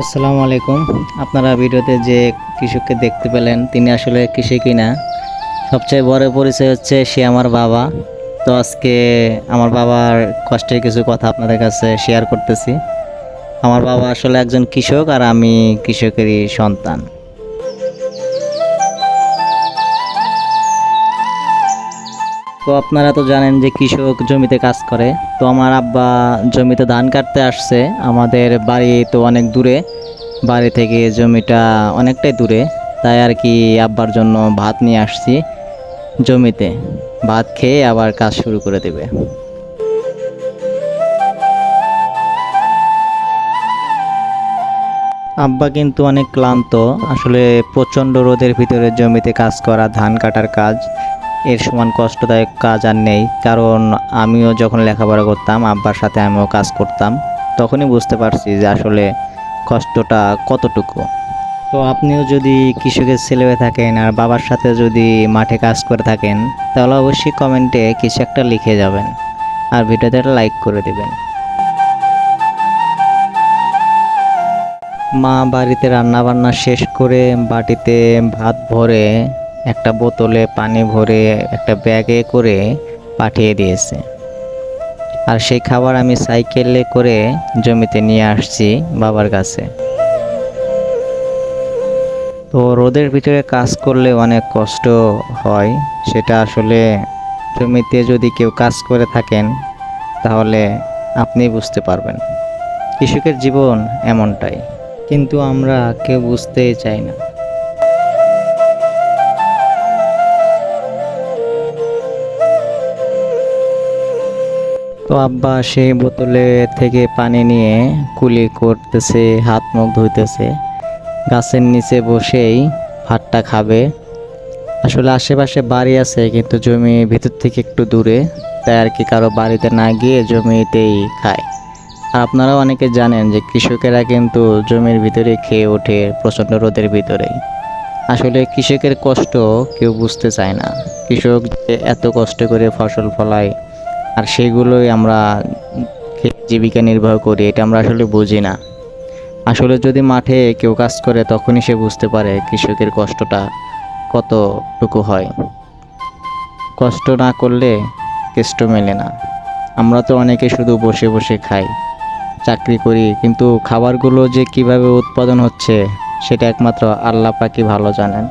আসসালামু আলাইকুম। আপনারা ভিডিওতে যে কৃষককে দেখতে পেলেন, তিনি আসলে কৃষি কিনা? সবচেয়ে বড় পরিচয় হচ্ছে সে আমার বাবা। তো আজকে আমার বাবার কষ্টের কিছু কথা আপনাদের কাছে শেয়ার করতেছি। আমার বাবা আসলে একজন কৃষক আর আমি কৃষকেরই সন্তান। তো আপনারা তো জানেন যে কৃষক জমিতে কাজ করে। তো আমার আব্বা জমিতে ধান কাটতে আসছে। আমাদের বাড়ি তো অনেক দূরে। বাড়ি থেকে জমিটা অনেকটাই দূরে। তাই আর কি আব্বার জন্য ভাত নিয়ে আসছি জমিতে। ভাত খেয়ে আবার কাজ শুরু করে দেবে। আব্বা কিন্তু অনেক ক্লান্ত। আসলে প্রচণ্ড রোদের ভিতরে জমিতে কাজ করা, ধান কাটার কাজ। এর সমান কষ্টদায়ক কাজ আর নেই। কারণ আমিও যখন লেখাপড়া করতাম, আব্বার সাথে আমিও কাজ করতাম, তখনই বুঝতে পারছি যে আসলে কষ্টটা কতটুকু। তো আপনিও যদি কৃষকের ছেলে হয়ে থাকেন আর বাবার সাথে যদি মাঠে কাজ করে থাকেন, তাহলে অবশ্যই কমেন্টে কিছু একটা লিখে যাবেন আর ভিডিওতে একটা লাইক করে দেবেন। মা বাড়িতে রান্না বান্না শেষ করে বাটিতে ভাত ভরে একটা বোতলে পানি ভরে একটা ব্যাগে করে পাঠিয়ে দিয়েছে। আর সেই খাবার আমি সাইকেলে করে জমিতে নিয়ে আসছি বাবার কাছে। তো রোদের ভিতরে কাজ করলে অনেক কষ্ট হয়, সেটা আসলে জমিতে যদি কেউ কাজ করে থাকেন, তাহলে আপনি বুঝতে পারবেন। কৃষকের জীবন এমনটাই, কিন্তু আমরা কেউ বুঝতেই চাই না। তো আব্বা সেই বোতলে থেকে পানি নিয়ে কুলি করতেছে, হাত মুখ ধুইতেছে। গাছের নিচে বসেই ভাতটা খাবে। আসলে আশেপাশে বাড়ি আছে, কিন্তু জমি ভিতর থেকে একটু দূরে। তাই আর কি কারও বাড়িতে না গিয়ে জমিতেই খায়। আর আপনারাও অনেকে জানেন যে কৃষকেরা কিন্তু জমির ভিতরে খেয়ে ওঠে প্রচণ্ড রোদের ভিতরেই আসলে কৃষকের কষ্ট কেউ বুঝতে চায় না। কৃষক যে এত কষ্ট করে ফসল ফলায় আর সেগুলোই আমরা জীবিকা নির্বাহ করি, এটা আমরা আসলে বুঝি না। আসলে যদি মাঠে কেউ কাজ করে, তখনই সে বুঝতে পারে কৃষকের কষ্টটা কতটুকু হয়। কষ্ট না করলে কেষ্ট মেলে না। আমরা তো অনেকে শুধু বসে বসে খাই, চাকরি করি, কিন্তু খাবারগুলো যে কীভাবে উৎপাদন হচ্ছে, সেটা একমাত্র আল্লাহ পাকি ভালো জানেন।